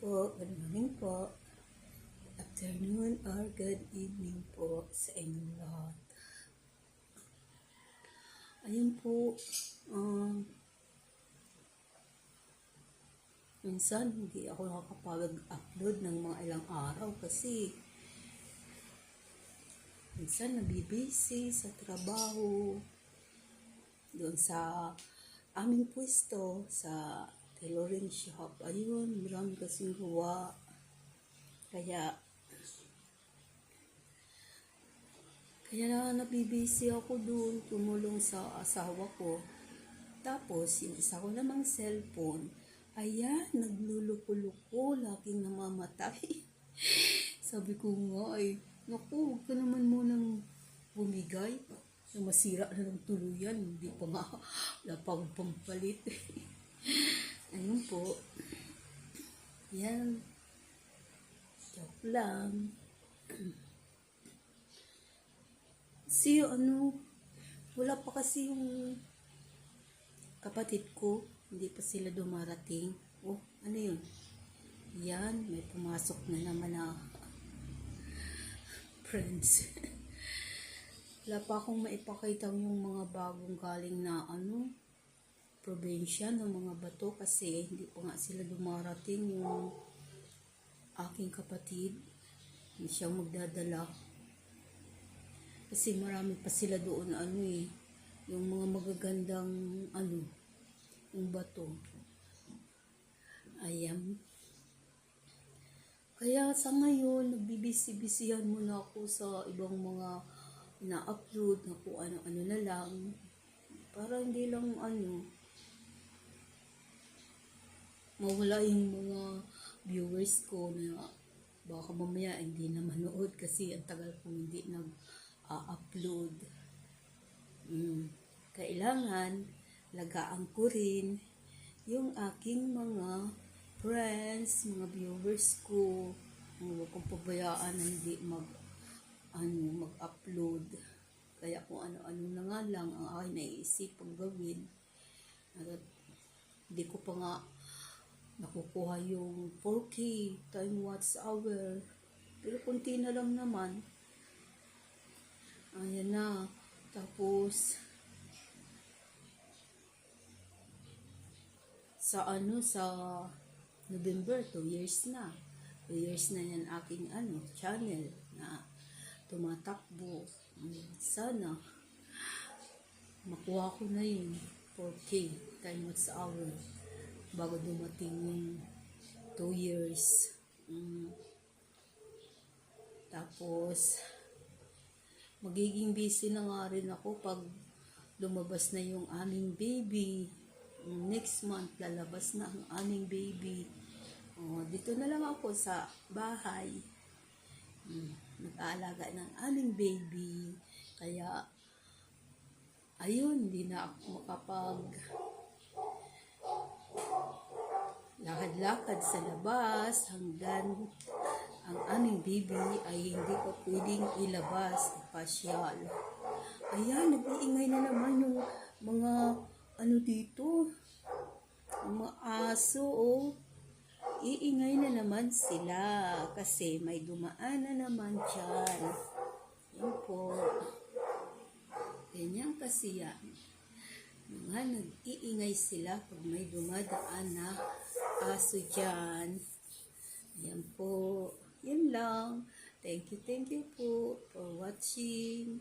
po, good morning po, afternoon or good evening po sa inyong lahat. Ayun po, um, minsan hindi ako nakakapag-upload ng mga ilang araw kasi minsan nabibisi sa trabaho, doon sa aming pwesto sa tailoring shop. Ayun, marami kasing gawa. Kaya, kaya na nabibisi ako doon, tumulong sa asawa ko. Tapos, yung isa ko namang cellphone, ayan, nagluluko-luko, laging namamatay. Sabi ko nga ay, naku, huwag ka naman munang bumigay. Masira na ng tuluyan, hindi pa nga, wala pa akong pampalit. Ayun po. Yan. Joke lang. Si ano, wala pa kasi yung kapatid ko, hindi pa sila dumarating. Oh, ano yun? Yan, may pumasok na naman na friends. wala pa akong maipakita yung mga bagong galing na ano, probinsya ng mga bato kasi hindi pa nga sila dumarating yung aking kapatid. Hindi siya magdadala. Kasi marami pa sila doon ano eh, yung mga magagandang ano, yung bato. Ayan. Kaya sa ngayon, nagbibisi-bisihan muna ako sa ibang mga na-upload na kung ano-ano na lang. Para hindi lang ano, mawala yung mga viewers ko na baka mamaya hindi na manood kasi ang tagal kong hindi nag-upload. Mm. Kailangan lagaan ko rin yung aking mga friends, mga viewers ko. Huwag kong pabayaan na hindi mag ano, mag-upload. Kaya kung ano-ano na nga lang ang aking naiisipang gawin. At hindi ko pa nga nakukuha yung 4K time watch hour. Pero kunti na lang naman. Ayan na. Tapos, sa ano, sa November, 2 years na. 2 years na yan aking ano, channel na tumatakbo. Sana, makuha ko na yun 4K time watch hour bago dumating yung 2 years. Mm. Tapos, magiging busy na nga rin ako pag lumabas na yung aming baby. Next month, lalabas na ang aming baby. Oh, dito na lang ako sa bahay. Mm, Nag-aalaga ng aming baby. Kaya, ayun, hindi na ako makapag lakad-lakad sa labas hanggang ang aming baby ay hindi pa pwedeng ilabas pasyal. Ayan, nag-iingay na naman yung mga ano dito, mga aso, oh. Iingay na naman sila kasi may dumaan na naman dyan. Yan po. Ganyan kasi yan. Mga nag-iingay sila pag may dumadaan na aso dyan. Ayan po. Yan lang. Thank you, thank you po for watching.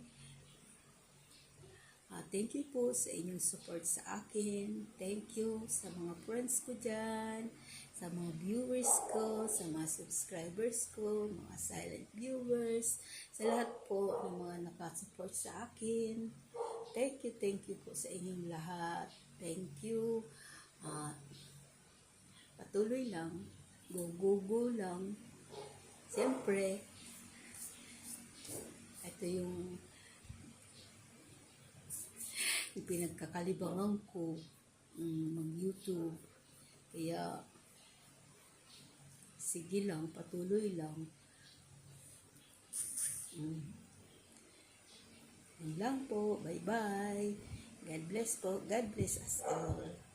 Ah, thank you po sa inyong support sa akin. Thank you sa mga friends ko dyan, sa mga viewers ko, sa mga subscribers ko, mga silent viewers, sa lahat po ng mga nakasupport sa akin. Thank you, thank you po sa inyong lahat. Thank you. Ah, patuloy lang. Go, go, go lang. Siyempre, ito yung pinagkakalibangan ko mm, mag-YouTube. Kaya, sige lang, patuloy lang. Mm. Yun lang po. Bye-bye. God bless po. God bless us all.